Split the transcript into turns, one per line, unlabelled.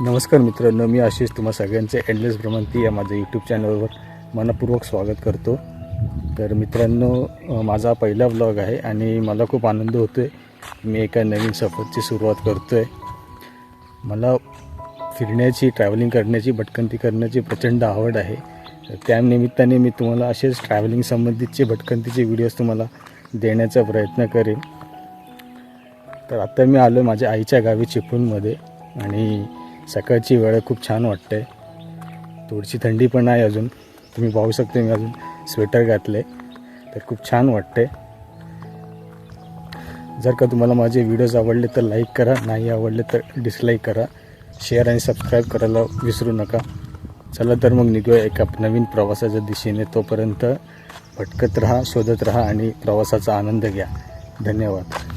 नमस्कार मित्रांनो मी आशिष तुम्हा सगळ्यांचे एंडलेस भ्रमंती या माझ्या यूट्यूब चॅनलवर मनपूर्वक स्वागत करतो. तर मित्रांनो माझा पहिला ब्लॉग आहे आणि मला खूप आनंद होतो आहे मी एका नवीन सफरची सुरुवात करतो आहे मला फिरण्याची ट्रॅव्हलिंग करण्याची भटकंती करण्याची प्रचंड आवड आहे. तर त्यानिमित्ताने मी तुम्हाला असेच ट्रॅव्हलिंग संबंधितचे भटकंतीचे व्हिडिओज तुम्हाला देण्याचा प्रयत्न करेन. तर आत्ता मी आलो माझ्या आईच्या गावी चिपळूणमध्ये आणि सकाळची वेळ खूप छान वाटते. थोडीशी थंडी पण आहे अजून. तुम्ही पाहू शकता मी अजून स्वेटर घातले. तर खूप छान वाटते. जर का तुम्हाला माझे व्हिडिओज आवडले तर लाईक करा. नाही आवडले तर डिसलाईक करा. शेअर आणि सबस्क्राईब करायला विसरू नका. चला तर मग निघूया एका नवीन प्रवासाच्या दिशेने. तोपर्यंत भटकत राहा शोधत राहा आणि प्रवासाचा आनंद घ्या. धन्यवाद.